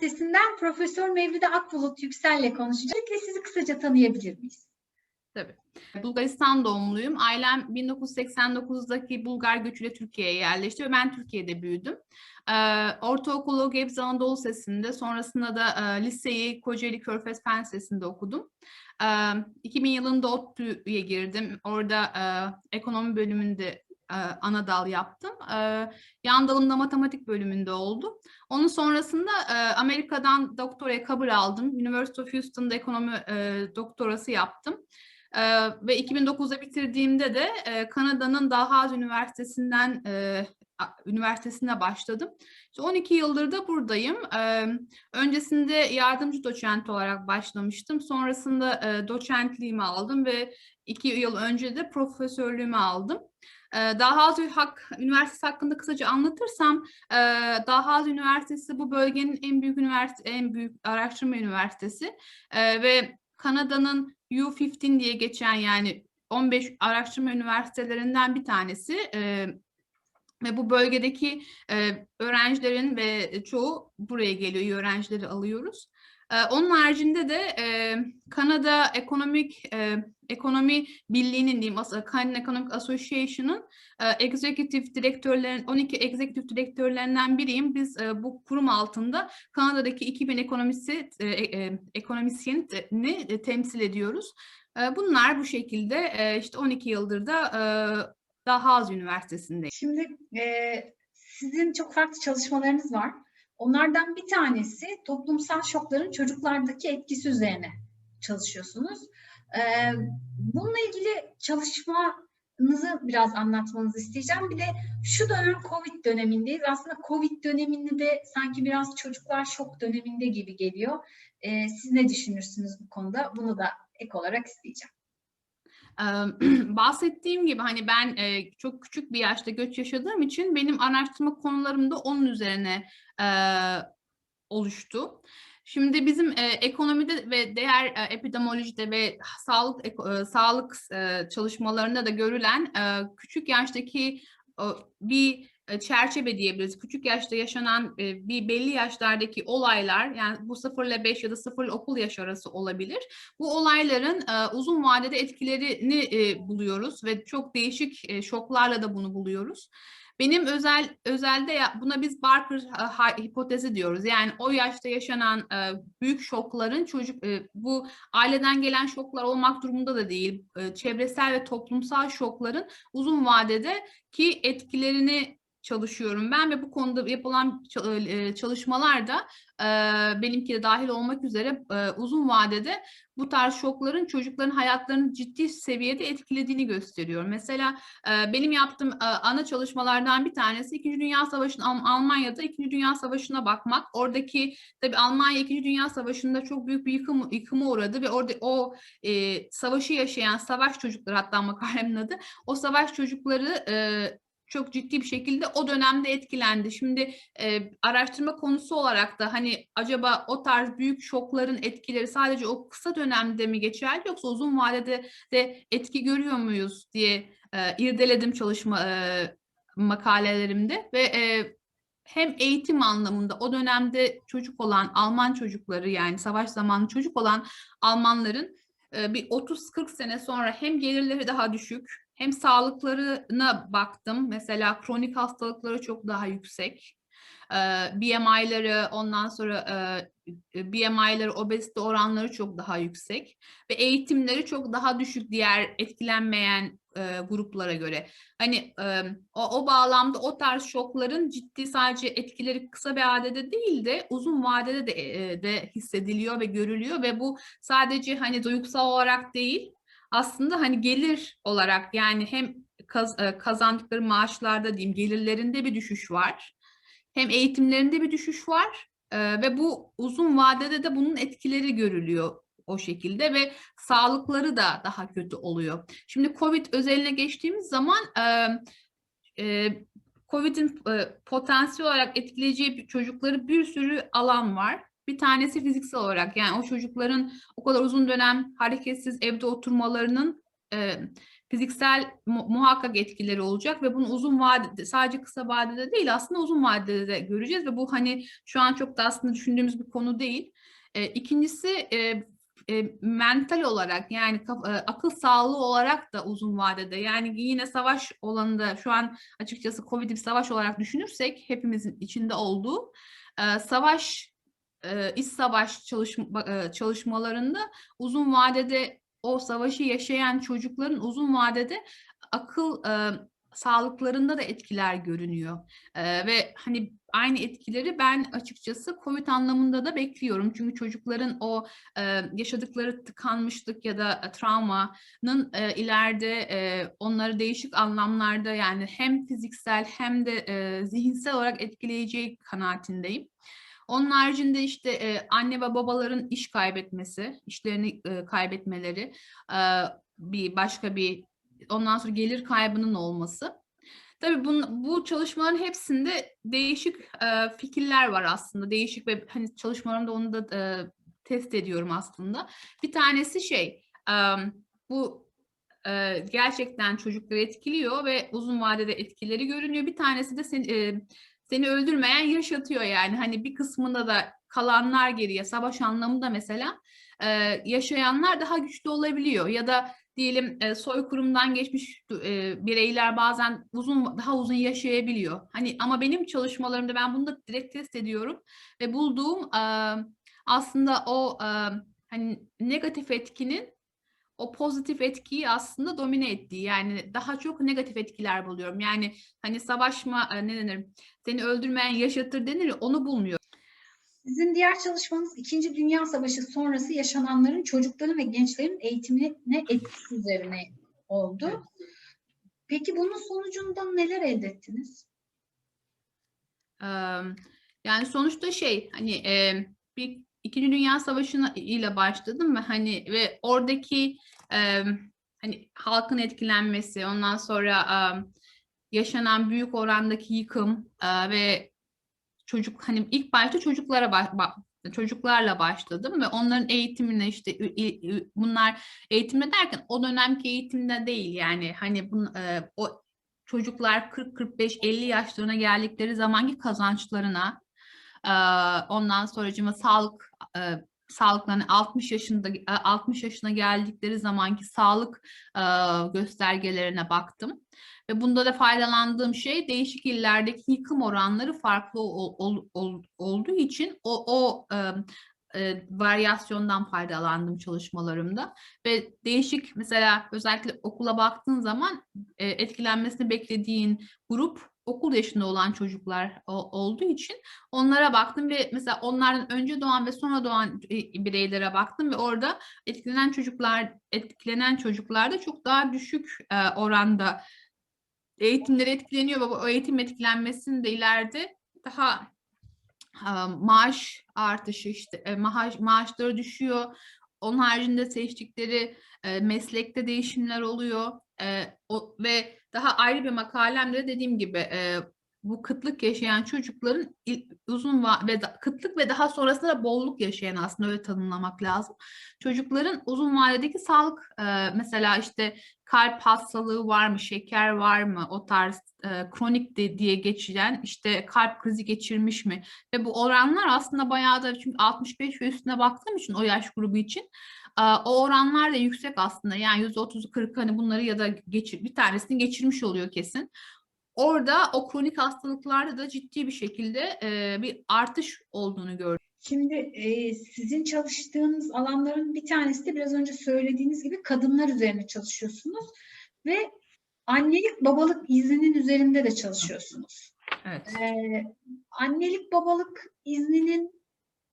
Üniversitesi'nden Profesör Mevlide Akbulut Yüksel'le konuşacak ve sizi kısaca tanıyabilir miyiz? Tabii. Bulgaristan doğumluyum. Ailem 1989'daki Bulgar göçüyle Türkiye'ye yerleşti ve ben Türkiye'de büyüdüm. Ee, ortaokulu Gebze Anadolu Lisesi'nde, sonrasında da e, liseyi Kocaeli Körfez Fen Lisesi'nde okudum. Ee, 2000 yılında ODTÜ'ye girdim. Orada e, ekonomi bölümünde e, ana dal yaptım. E, yan dalımda matematik bölümünde oldum. Onun sonrasında e, Amerika'dan doktoraya kabul aldım. University of Houston'da ekonomi e, doktorası yaptım. Ee, ve 2009'da bitirdiğimde de e, Kanada'nın Dalhousie Üniversitesi'nden e, üniversitesine başladım. İşte 12 yıldır da buradayım. Öncesinde yardımcı doçent olarak başlamıştım. Sonrasında e, doçentliğimi aldım ve iki yıl önce de profesörlüğümü aldım. Dalhousie Hak Üniversitesi hakkında kısaca anlatırsam, Dalhousie Üniversitesi bu bölgenin en büyük üniversite, en büyük araştırma üniversitesi. Ve Kanada'nın U15 diye geçen yani 15 araştırma üniversitelerinden bir tanesi ve bu bölgedeki e, öğrencilerin ve çoğu buraya geliyor, öğrencileri alıyoruz. E, onun haricinde de e, Kanada Ekonomik e, Ekonomi Birliği'nin diyeyim, Canadian Economic Association'ın e, executive direktörlerin 12 executive direktörlerinden biriyim. Biz e, bu kurum altında Kanada'daki 2000 ekonomisi e, e, ekonomisyeni e, temsil ediyoruz. E, bunlar bu şekilde e, işte 12 yıldır da e, Dalhousie Üniversitesi'ndeyim. Şimdi e, sizin çok farklı çalışmalarınız var. Onlardan bir tanesi toplumsal şokların çocuklardaki etkisi üzerine çalışıyorsunuz. E, bununla ilgili çalışmanızı biraz anlatmanızı isteyeceğim. Bir de şu dönem Covid dönemindeyiz. Aslında Covid döneminde de sanki biraz çocuklar şok döneminde gibi geliyor. E, siz ne düşünürsünüz bu konuda? Bunu da ek olarak isteyeceğim. Bahsettiğim gibi hani ben çok küçük bir yaşta göç yaşadığım için benim araştırma konularım da onun üzerine oluştu. Şimdi bizim eee, ekonomide ve diğer eee, epidemiolojide ve sağlık eee, sağlık eee, çalışmalarında da görülen eee, küçük yaştaki eee, bir e, çerçeve diyebiliriz. Küçük yaşta yaşanan e, bir belli yaşlardaki olaylar yani bu 0 ile 5 ya da 0 ile okul yaş arası olabilir. Bu olayların e, uzun vadede etkilerini e, buluyoruz ve çok değişik e, şoklarla da bunu buluyoruz. Benim özel özelde ya, buna biz Barker e, hipotezi diyoruz. Yani o yaşta yaşanan e, büyük şokların çocuk e, bu aileden gelen şoklar olmak durumunda da değil. E, çevresel ve toplumsal şokların uzun vadede ki etkilerini çalışıyorum ben ve bu konuda yapılan e, çalışmalarda benimki de dahil olmak üzere uzun vadede bu tarz şokların çocukların hayatlarını ciddi seviyede etkilediğini gösteriyor. Mesela benim yaptığım ana çalışmalardan bir tanesi İkinci Dünya Savaşı'nın Al- Almanya'da İkinci Dünya Savaşı'na bakmak. Oradaki tabii Almanya İkinci Dünya Savaşı'nda çok büyük bir yıkım, yıkıma uğradı ve orada o e, savaşı yaşayan savaş çocukları hatta makalemin adı o savaş çocukları e, çok ciddi bir şekilde o dönemde etkilendi. Şimdi e, araştırma konusu olarak da hani acaba o tarz büyük şokların etkileri sadece o kısa dönemde mi geçerli yoksa uzun vadede de etki görüyor muyuz diye e, irdeledim çalışma e, makalelerimde ve e, hem eğitim anlamında o dönemde çocuk olan Alman çocukları yani savaş zamanı çocuk olan Almanların e, bir 30-40 sene sonra hem gelirleri daha düşük hem sağlıklarına baktım. Mesela kronik hastalıkları çok daha yüksek. Ee, BMI'ları ondan sonra e, BMI'ları, obezite oranları çok daha yüksek ve eğitimleri çok daha düşük diğer etkilenmeyen e, gruplara göre. Hani e, o, o bağlamda o tarz şokların ciddi sadece etkileri kısa bir vadede değil de uzun vadede de, de hissediliyor ve görülüyor ve bu sadece hani duygusal olarak değil aslında hani gelir olarak yani hem kaz- e, kazandıkları maaşlarda diyeyim gelirlerinde bir düşüş var. Hem eğitimlerinde bir düşüş var e, ve bu uzun vadede de bunun etkileri görülüyor o şekilde ve sağlıkları da daha kötü oluyor. Şimdi Covid özeline geçtiğimiz zaman e, e, Covid'in e, potansiyel olarak etkileyeceği çocukları bir sürü alan var. Bir tanesi fiziksel olarak yani o çocukların o kadar uzun dönem hareketsiz evde oturmalarının e, fiziksel mu- muhakkak etkileri olacak ve bunu uzun vadede sadece kısa vadede değil aslında uzun vadede de göreceğiz ve bu hani şu an çok da aslında düşündüğümüz bir konu değil. E, ikincisi e, e, mental olarak yani e, akıl sağlığı olarak da uzun vadede yani yine savaş olanında şu an açıkçası Covid'i bir savaş olarak düşünürsek hepimizin içinde olduğu e, savaş e, savaş çalışma, e, çalışmalarında uzun vadede o savaşı yaşayan çocukların uzun vadede akıl e, sağlıklarında da etkiler görünüyor. E, ve hani aynı etkileri ben açıkçası COVID anlamında da bekliyorum. Çünkü çocukların o e, yaşadıkları tıkanmışlık ya da e, travmanın e, ileride e, onları değişik anlamlarda yani hem fiziksel hem de e, zihinsel olarak etkileyeceği kanaatindeyim. Onun haricinde işte e, anne ve babaların iş kaybetmesi, işlerini e, kaybetmeleri, e, bir başka bir ondan sonra gelir kaybının olması. Tabii bun, bu çalışmaların hepsinde değişik e, fikirler var aslında. Değişik ve hani çalışmalarımda onu da e, test ediyorum aslında. Bir tanesi şey, e, bu e, gerçekten çocukları etkiliyor ve uzun vadede etkileri görünüyor. Bir tanesi de sen, e, seni öldürmeyen yaşatıyor yani. Hani bir kısmında da kalanlar geriye, savaş anlamında mesela e, yaşayanlar daha güçlü olabiliyor. Ya da diyelim e, soykırımdan geçmiş e, bireyler bazen uzun daha uzun yaşayabiliyor. Hani ama benim çalışmalarımda ben bunu da direkt test ediyorum ve bulduğum e, aslında o e, hani negatif etkinin o pozitif etkiyi aslında domine ettiği yani daha çok negatif etkiler buluyorum. Yani hani savaşma e, ne denir seni öldürmeyen yaşatır denir onu bulmuyor. Sizin diğer çalışmanız İkinci Dünya Savaşı sonrası yaşananların çocukların ve gençlerin eğitimine etkisi üzerine oldu. Peki bunun sonucunda neler elde ettiniz? Yani sonuçta şey hani e, bir İkinci Dünya Savaşı ile başladım ve hani ve oradaki e, hani halkın etkilenmesi ondan sonra e, yaşanan büyük orandaki yıkım e, ve çocuk hani ilk başta çocuklara ba- ba- çocuklarla başladım ve onların eğitimine işte bunlar eğitimde derken o dönemki eğitimde değil yani hani bun, e, o çocuklar 40 45 50 yaşlarına geldikleri zamanki kazançlarına e, ondan sonracıma sağlık e, sağlıklarını 60 yaşında e, 60 yaşına geldikleri zamanki sağlık e, göstergelerine baktım. Ve bunda da faydalandığım şey değişik illerdeki yıkım oranları farklı ol, ol, ol, olduğu için o, o e, e, varyasyondan faydalandım çalışmalarımda. Ve değişik mesela özellikle okula baktığın zaman e, etkilenmesini beklediğin grup okul yaşında olan çocuklar olduğu için onlara baktım ve mesela onlardan önce doğan ve sonra doğan e, bireylere baktım ve orada etkilenen çocuklar etkilenen çocuklarda çok daha düşük e, oranda eğitimleri etkileniyor ve o eğitim etkilenmesinin de ileride daha e, maaş artışı işte maaş maaşları düşüyor. Onun haricinde seçtikleri meslekte değişimler oluyor. Ve daha ayrı bir makalemde dediğim gibi e, bu kıtlık yaşayan çocukların uzun ve kıtlık ve daha sonrasında da bolluk yaşayan aslında öyle tanımlamak lazım. Çocukların uzun vadedeki sağlık e, mesela işte kalp hastalığı var mı, şeker var mı, o tarz e, kronik de, diye geçilen işte kalp krizi geçirmiş mi? Ve bu oranlar aslında bayağı da çünkü 65 ve üstüne baktığım için o yaş grubu için e, o oranlar da yüksek aslında. Yani %30'u 40 hani bunları ya da geçir, bir tanesini geçirmiş oluyor kesin. Orada o kronik hastalıklarda da ciddi bir şekilde e, bir artış olduğunu gördüm. Şimdi e, sizin çalıştığınız alanların bir tanesi de biraz önce söylediğiniz gibi kadınlar üzerine çalışıyorsunuz ve annelik babalık izninin üzerinde de çalışıyorsunuz. Evet. E, annelik babalık izninin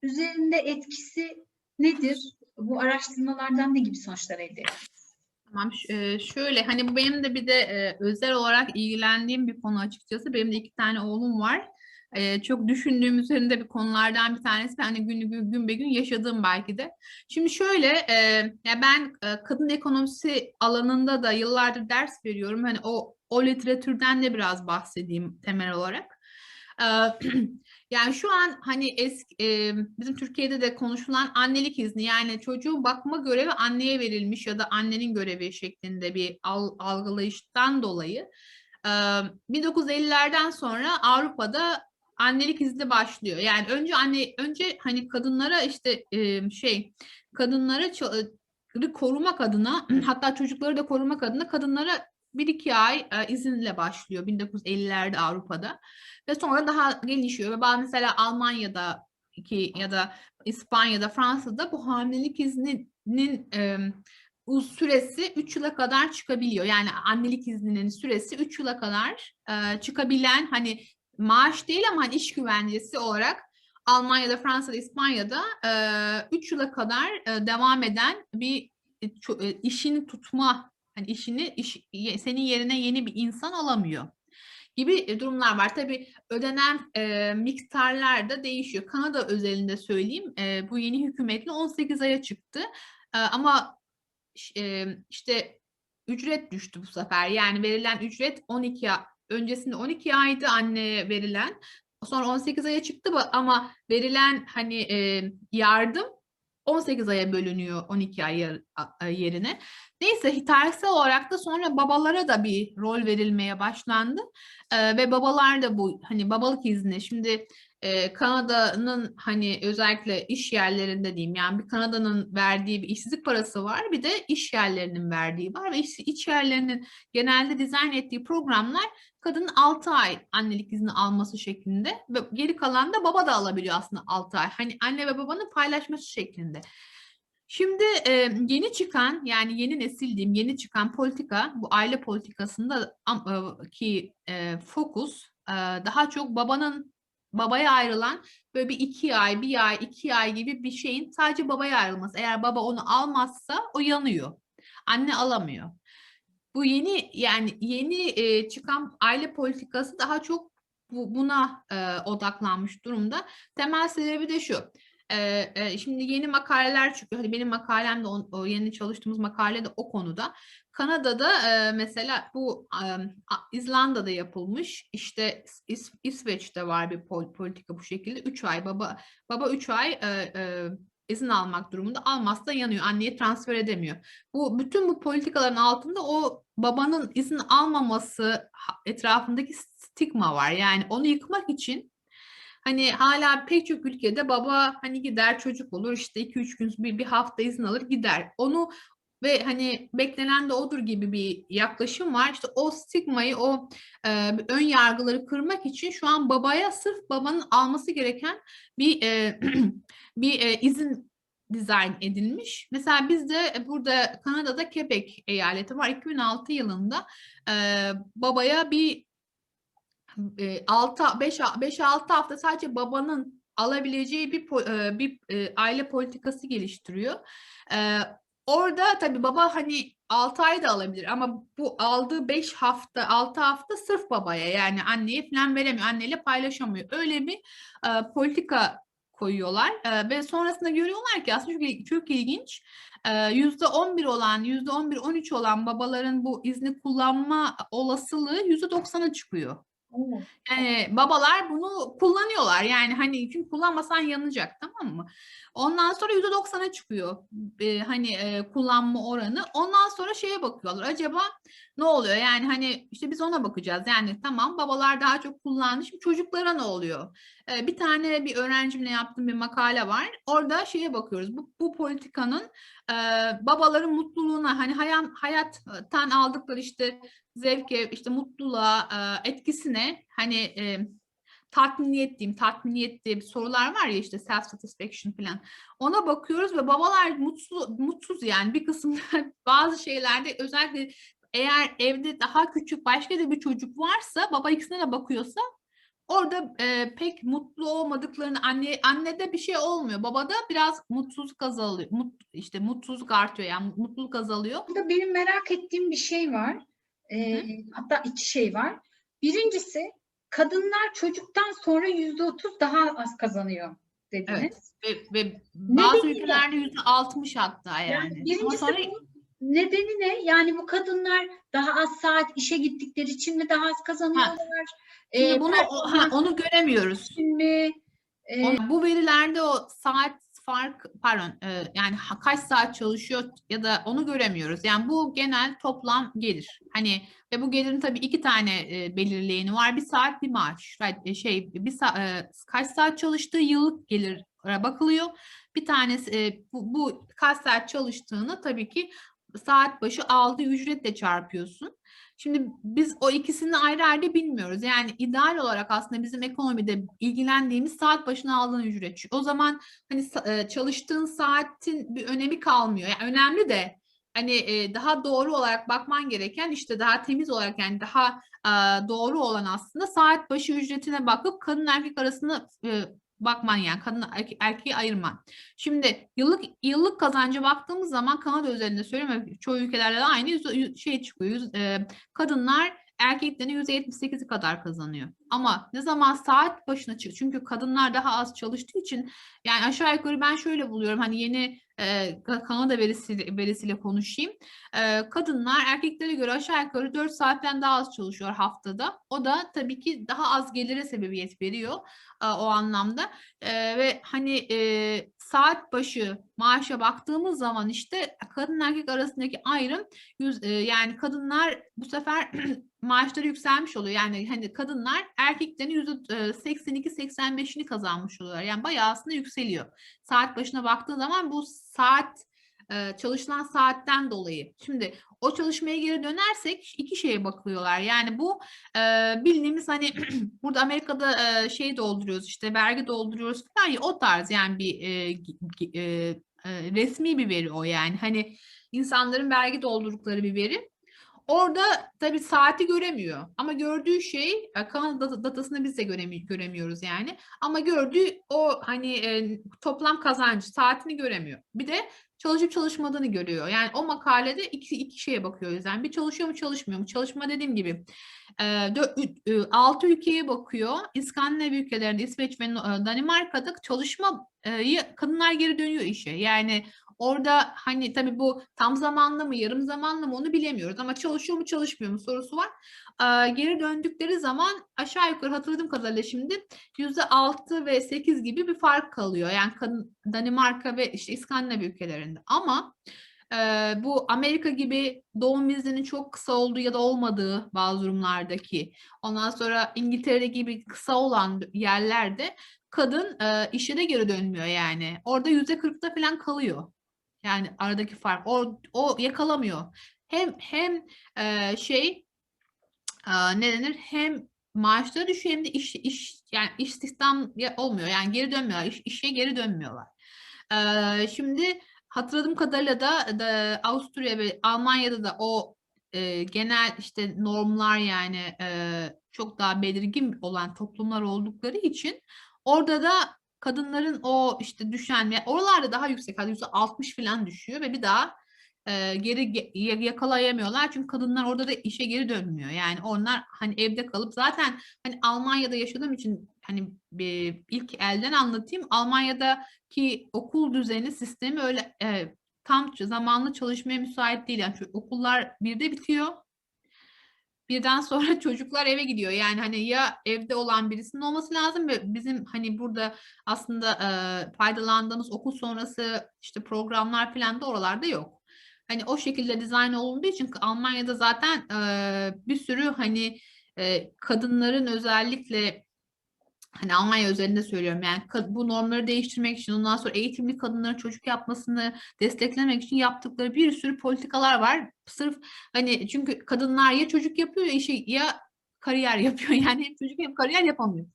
üzerinde etkisi nedir? Bu araştırmalardan ne gibi sonuçlar elde ettiniz? Tamam, ş- e, şöyle hani bu benim de bir de e, özel olarak ilgilendiğim bir konu açıkçası. Benim de iki tane oğlum var. E, çok düşündüğüm üzerinde bir konulardan bir tanesi. Hani gün, gün, gün be gün yaşadığım belki de. Şimdi şöyle, e, ya ben e, kadın ekonomisi alanında da yıllardır ders veriyorum. Hani o o literatürden de biraz bahsedeyim temel olarak. Yani şu an hani eski e, bizim Türkiye'de de konuşulan annelik izni yani çocuğun bakma görevi anneye verilmiş ya da annenin görevi şeklinde bir al- algılayıştan dolayı e, 1950'lerden sonra Avrupa'da annelik izni başlıyor. Yani önce anne önce hani kadınlara işte e, şey kadınlara korumak adına hatta çocukları da korumak adına kadınlara bir iki ay e, izinle başlıyor 1950'lerde Avrupa'da ve sonra daha gelişiyor ve bazı mesela Almanya'da ki ya da İspanya'da, Fransa'da bu hamilelik izninin e, süresi 3 yıla kadar çıkabiliyor. Yani annelik izninin süresi 3 yıla kadar e, çıkabilen hani maaş değil ama hani iş güvencesi olarak Almanya'da, Fransa'da, İspanya'da 3 yıla kadar e, devam eden bir e, e, işini tutma hani işini iş, senin yerine yeni bir insan alamıyor gibi e, durumlar var. Tabii ödenen e, miktarlar da değişiyor. Kanada özelinde söyleyeyim e, bu yeni hükümetle 18 aya çıktı E, ama e, işte ücret düştü bu sefer. Yani verilen ücret 12 a- öncesinde 12 aydı anneye verilen. Sonra 18 aya çıktı ama verilen hani e, yardım 18 aya bölünüyor 12 ay yerine. Neyse tarihsel olarak da sonra babalara da bir rol verilmeye başlandı. Ee, ve babalar da bu hani babalık izni şimdi e, Kanada'nın hani özellikle iş yerlerinde diyeyim yani bir Kanada'nın verdiği bir işsizlik parası var bir de iş yerlerinin verdiği var ve iş, iş yerlerinin genelde dizayn ettiği programlar kadının 6 ay annelik izni alması şeklinde ve geri kalan da baba da alabiliyor aslında 6 ay. Hani anne ve babanın paylaşması şeklinde. Şimdi e, yeni çıkan yani yeni nesil diyeyim yeni çıkan politika bu aile politikasında ki e, fokus e, daha çok babanın babaya ayrılan böyle bir iki ay bir ay iki ay gibi bir şeyin sadece babaya ayrılması. Eğer baba onu almazsa o yanıyor. Anne alamıyor. Bu yeni yani yeni e, çıkan aile politikası daha çok bu, buna e, odaklanmış durumda. Temel sebebi de şu. e, e, şimdi yeni makaleler çıkıyor. Hani benim makalem de o, o yeni çalıştığımız makale de o konuda. Kanada'da e, mesela bu e, İzlanda'da yapılmış. İşte İs- İsveç'te var bir pol- politika bu şekilde. 3 ay baba baba 3 ay e, e, izin almak durumunda. Almazsa yanıyor. Anneye transfer edemiyor. Bu bütün bu politikaların altında o babanın izin almaması etrafındaki stigma var. Yani onu yıkmak için hani hala pek çok ülkede baba hani gider çocuk olur işte 2-3 gün bir, bir hafta izin alır gider. Onu ve hani beklenen de odur gibi bir yaklaşım var. İşte o stigmayı, o e, ön yargıları kırmak için şu an babaya sırf babanın alması gereken bir e, bir e, izin dizayn edilmiş. Mesela bizde burada Kanada'da Quebec eyaleti var. 2006 yılında e, babaya bir 6 5 5 6 hafta sadece babanın alabileceği bir e, bir e, aile politikası geliştiriyor. Orada tabii baba hani 6 ay da alabilir ama bu aldığı 5 hafta 6 hafta sırf babaya yani anneye falan veremiyor. Anneyle paylaşamıyor. Öyle bir e, politika koyuyorlar e, ve sonrasında görüyorlar ki aslında çok, çok ilginç e, yüzde 11 olan yüzde 11-13 olan babaların bu izni kullanma olasılığı yüzde 90'a çıkıyor. Yani babalar bunu kullanıyorlar. Yani hani çünkü kullanmasan yanacak tamam mı? Ondan sonra %90'a çıkıyor e, hani e, kullanma oranı. Ondan sonra şeye bakıyorlar. Acaba ne oluyor? Yani hani işte biz ona bakacağız. Yani tamam babalar daha çok kullandı. Şimdi çocuklara ne oluyor? E, bir tane bir öğrencimle yaptığım bir makale var. Orada şeye bakıyoruz. Bu, bu politikanın e, babaların mutluluğuna hani hayat, hayattan aldıkları işte zevke, işte mutluluğa, e, etkisine hani e, tatminiyet diyeyim, tatminiyet diye bir sorular var ya işte self satisfaction falan. Ona bakıyoruz ve babalar mutsuz, mutsuz yani bir kısımda bazı şeylerde özellikle eğer evde daha küçük başka da bir çocuk varsa baba ikisine de bakıyorsa orada e, pek mutlu olmadıklarını anne annede bir şey olmuyor. Babada biraz mutsuzluk azalıyor. Mut, işte mutsuzluk artıyor yani mutluluk azalıyor. Burada benim merak ettiğim bir şey var. Ee, hatta iki şey var. Birincisi kadınlar çocuktan sonra yüzde otuz daha az kazanıyor dediniz. Ve, ve bazı ülkelerde yüzde altmış hatta yani. Yani Ama birincisi sonra bu nedeni ne? Yani bu kadınlar daha az saat işe gittikleri için mi daha az kazanıyorlar? şimdi Ee, bunu o- ha, onu göremiyoruz. mi? Ee, Bu verilerde o saat fark pardon e, yani kaç saat çalışıyor ya da onu göremiyoruz. Yani bu genel toplam gelir. Hani ve bu gelirin tabii iki tane e, belirleyeni var. Bir saat bir maaş. Right, e, Şey bir sa- e, kaç saat çalıştığı yıllık gelire bakılıyor. Bir tanesi e, bu, bu kaç saat çalıştığını tabii ki saat başı aldığı ücretle çarpıyorsun. Şimdi biz o ikisini ayrı ayrı bilmiyoruz. Yani ideal olarak aslında bizim ekonomide ilgilendiğimiz saat başına aldığın ücret. O zaman hani e, çalıştığın saatin bir önemi kalmıyor. Yani önemli de hani e, daha doğru olarak bakman gereken işte daha temiz olarak yani daha doğru olan aslında saat başı ücretine bakıp kadın erkek arasında e, bakman yani kadın erke- erkeği ayırman. Şimdi yıllık yıllık kazanca baktığımız zaman Kanada özelinde söylüyorum ve çoğu ülkelerde de aynı şey çıkıyor. yüz- e, kadınlar erkeklerin %78'i kadar kazanıyor. Ama ne zaman saat başına çık çünkü kadınlar daha az çalıştığı için yani aşağı yukarı ben şöyle buluyorum hani yeni e, Ka- Kanada verisi, verisiyle konuşayım. Kadınlar erkeklere göre aşağı yukarı 4 saatten daha az çalışıyor haftada. O da tabii ki daha az gelire sebebiyet veriyor o anlamda. Ve hani saat başı maaşa baktığımız zaman işte kadın erkek arasındaki ayrım yani kadınlar bu sefer maaşları yükselmiş oluyor. Yani hani kadınlar erkeklerin yüzde 82-85'ini kazanmış oluyorlar. Yani bayağı aslında yükseliyor. Saat başına baktığın zaman bu saat e, çalışılan saatten dolayı. Şimdi o çalışmaya geri dönersek iki şeye bakıyorlar. Yani bu e, bildiğimiz hani burada Amerika'da e, şey dolduruyoruz işte vergi dolduruyoruz falan ya o tarz yani bir e, e, e, resmi bir veri o yani. Hani insanların vergi doldurdukları bir veri. Orada tabii saati göremiyor ama gördüğü şey e, Kanada data- datasını biz de göremi- göremiyoruz yani. Ama gördüğü o hani e, toplam kazancı saatini göremiyor. Bir de çalışıp çalışmadığını görüyor. Yani o makalede iki, iki şeye bakıyor o yüzden. Bir çalışıyor mu çalışmıyor mu? Çalışma dediğim gibi e, dö- ü- ü- altı ülkeye bakıyor. İskandinav ülkelerinde İsveç ve e, Danimarka'da çalışmayı kadınlar geri dönüyor işe. Yani Orada hani tabii bu tam zamanlı mı yarım zamanlı mı onu bilemiyoruz ama çalışıyor mu çalışmıyor mu sorusu var. Ee, geri döndükleri zaman aşağı yukarı hatırladığım kadarıyla şimdi yüzde altı ve sekiz gibi bir fark kalıyor. Yani Danimarka ve işte İskandinav ülkelerinde ama e, bu Amerika gibi doğum izninin çok kısa olduğu ya da olmadığı bazı durumlardaki ondan sonra İngiltere gibi kısa olan yerlerde kadın e, işe de geri dönmüyor yani. Orada yüzde kırkta falan kalıyor. Yani aradaki fark o, o yakalamıyor. Hem hem e, şey e, ne denir hem maaşları düşüyor hem de iş iş yani istihdam olmuyor. Yani geri dönmüyorlar. iş, işe geri dönmüyorlar. E, şimdi hatırladığım kadarıyla da, da Avusturya ve Almanya'da da o e, genel işte normlar yani e, çok daha belirgin olan toplumlar oldukları için orada da kadınların o işte düşen ve oralarda daha yüksek hatta yüzde 60 falan düşüyor ve bir daha e, geri ge- ya- yakalayamıyorlar çünkü kadınlar orada da işe geri dönmüyor. Yani onlar hani evde kalıp zaten hani Almanya'da yaşadığım için hani bir, ilk elden anlatayım. Almanya'daki okul düzeni sistemi öyle e, tam zamanlı çalışmaya müsait değil. Yani şu okullar birde bitiyor. Birden sonra çocuklar eve gidiyor. Yani hani ya evde olan birisinin olması lazım ve bizim hani burada aslında e, faydalandığımız okul sonrası işte programlar falan da oralarda yok. Hani o şekilde dizayn olunduğu için Almanya'da zaten e, bir sürü hani e, kadınların özellikle hani Almanya özelinde söylüyorum yani bu normları değiştirmek için ondan sonra eğitimli kadınların çocuk yapmasını desteklemek için yaptıkları bir sürü politikalar var. Sırf hani çünkü kadınlar ya çocuk yapıyor ya işe ya kariyer yapıyor yani hem çocuk hem kariyer yapamıyor.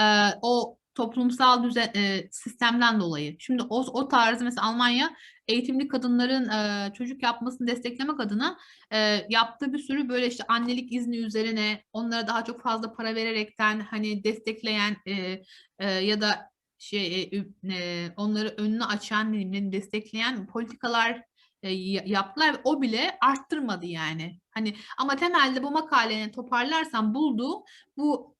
Ee, o toplumsal düzen e, sistemden dolayı. Şimdi o, o tarz mesela Almanya eğitimli kadınların e, çocuk yapmasını desteklemek adına e, yaptığı bir sürü böyle işte annelik izni üzerine onlara daha çok fazla para vererekten hani destekleyen e, e, ya da şey e, e, onları önünü açan ne destekleyen politikalar e, ya- yaptılar o bile arttırmadı yani. Hani ama temelde bu makalenin toparlarsam bulduğu bu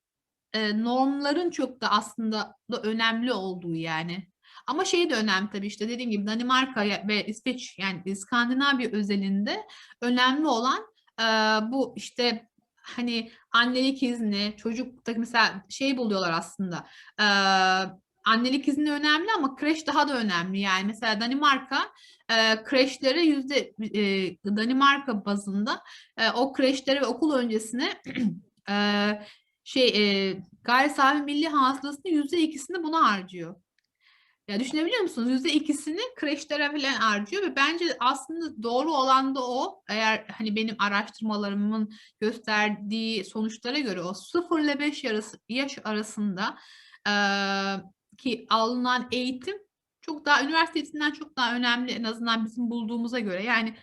e, normların çok da aslında da önemli olduğu yani. Ama şey de önemli tabii işte dediğim gibi Danimarka ve İsveç yani İskandinavya özelinde önemli olan e, bu işte hani annelik izni, çocukta mesela şey buluyorlar aslında. e, annelik izni önemli ama kreş daha da önemli. Yani mesela Danimarka e, kreşlere yüzde e, Danimarka bazında e, o kreşlere ve okul öncesine e, şey e, gayri safi milli hasılasının yüzde ikisini buna harcıyor. Ya düşünebiliyor musunuz? Yüzde ikisini kreşlere falan harcıyor ve bence aslında doğru olan da o. Eğer hani benim araştırmalarımın gösterdiği sonuçlara göre o 0 ile 5 arası, yaş arasında eee, ki alınan eğitim çok daha üniversite eğitiminden çok daha önemli en azından bizim bulduğumuza göre. Yani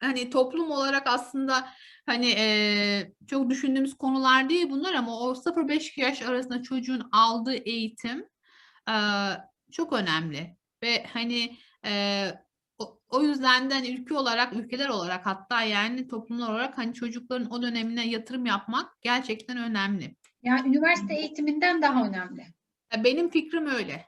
hani toplum olarak aslında hani eee, çok düşündüğümüz konular değil bunlar ama o 0-5 yaş arasında çocuğun aldığı eğitim eee, çok önemli ve hani eee, o, o yüzden de hani ülke olarak ülkeler olarak hatta yani toplumlar olarak hani çocukların o dönemine yatırım yapmak gerçekten önemli. Yani üniversite eğitiminden daha önemli. Benim fikrim öyle.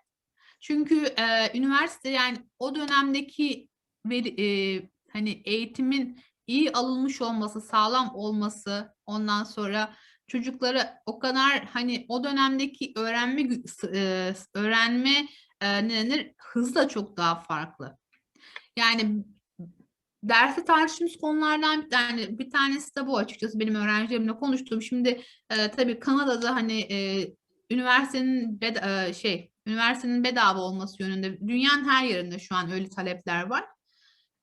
Çünkü e, üniversite yani o dönemdeki veri, e, hani eğitimin iyi alınmış olması, sağlam olması, ondan sonra çocuklara o kadar hani o dönemdeki öğrenme e, öğrenme e, ne denir hızı da çok daha farklı. Yani derste tartıştığımız konulardan bir tane bir tanesi de bu açıkçası benim öğrencilerimle konuştuğum. Şimdi e, tabii Kanada'da hani e, üniversitenin bed- e, şey üniversitenin bedava olması yönünde dünyanın her yerinde şu an öyle talepler var.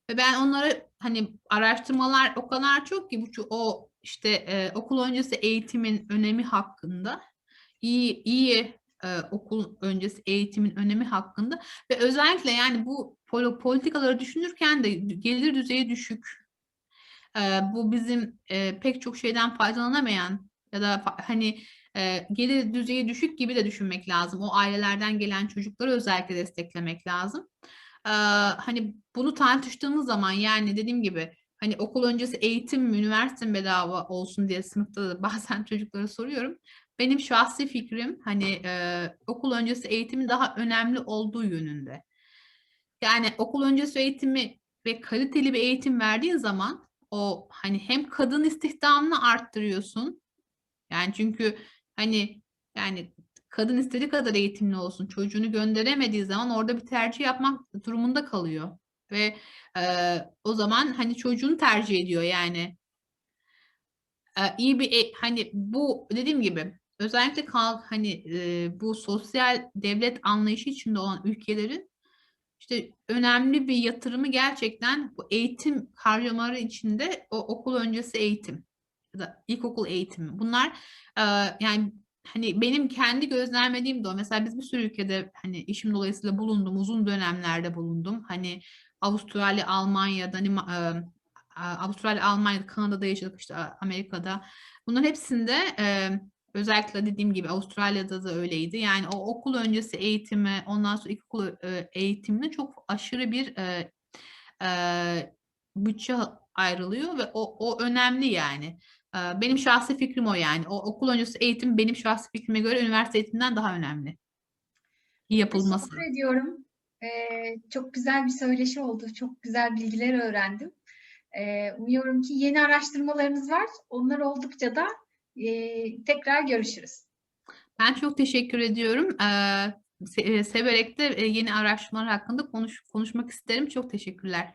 Ve ben onları hani araştırmalar o kadar çok ki bu ço- o işte e, okul öncesi eğitimin önemi hakkında iyi iyi e, okul öncesi eğitimin önemi hakkında ve özellikle yani bu politikaları düşünürken de gelir düzeyi düşük. e, bu bizim e, pek çok şeyden faydalanamayan ya da hani e, gelir düzeyi düşük gibi de düşünmek lazım. O ailelerden gelen çocukları özellikle desteklemek lazım. E, hani bunu tartıştığımız zaman yani dediğim gibi hani okul öncesi eğitim üniversite bedava olsun diye sınıfta da bazen çocuklara soruyorum. Benim şahsi fikrim hani e, okul öncesi eğitimin daha önemli olduğu yönünde. Yani okul öncesi eğitimi ve kaliteli bir eğitim verdiğin zaman o hani hem kadın istihdamını arttırıyorsun. Yani çünkü hani yani kadın istediği kadar eğitimli olsun çocuğunu gönderemediği zaman orada bir tercih yapmak durumunda kalıyor. Ve e, o zaman hani çocuğunu tercih ediyor yani e, iyi bir e- hani bu dediğim gibi özellikle kal hani e, bu sosyal devlet anlayışı içinde olan ülkelerin işte önemli bir yatırımı gerçekten bu eğitim harcamaları içinde o okul öncesi eğitim ya da ilkokul eğitimi. Bunlar e, yani hani benim kendi gözlemlediğim de o. Mesela biz bir sürü ülkede hani işim dolayısıyla bulundum, uzun dönemlerde bulundum. Hani Avustralya, Almanya, Danima, Avustralya, Almanya, Kanada'da yaşadık işte Amerika'da. Bunların hepsinde e, özellikle dediğim gibi Avustralya'da da öyleydi. Yani o okul öncesi eğitimi, ondan sonra ilkokul eğitimine çok aşırı bir e, e, bütçe ayrılıyor ve o, o önemli yani. Benim şahsi fikrim o yani. O okul öncesi eğitim benim şahsi fikrime göre üniversite eğitiminden daha önemli. İyi yapılması. Teşekkür ediyorum. Ee, çok güzel bir söyleşi oldu. Çok güzel bilgiler öğrendim. Ee, umuyorum ki yeni araştırmalarınız var. Onlar oldukça da e, tekrar görüşürüz. Ben çok teşekkür ediyorum. Ee, se- severek de yeni araştırmalar hakkında konuş konuşmak isterim. Çok teşekkürler.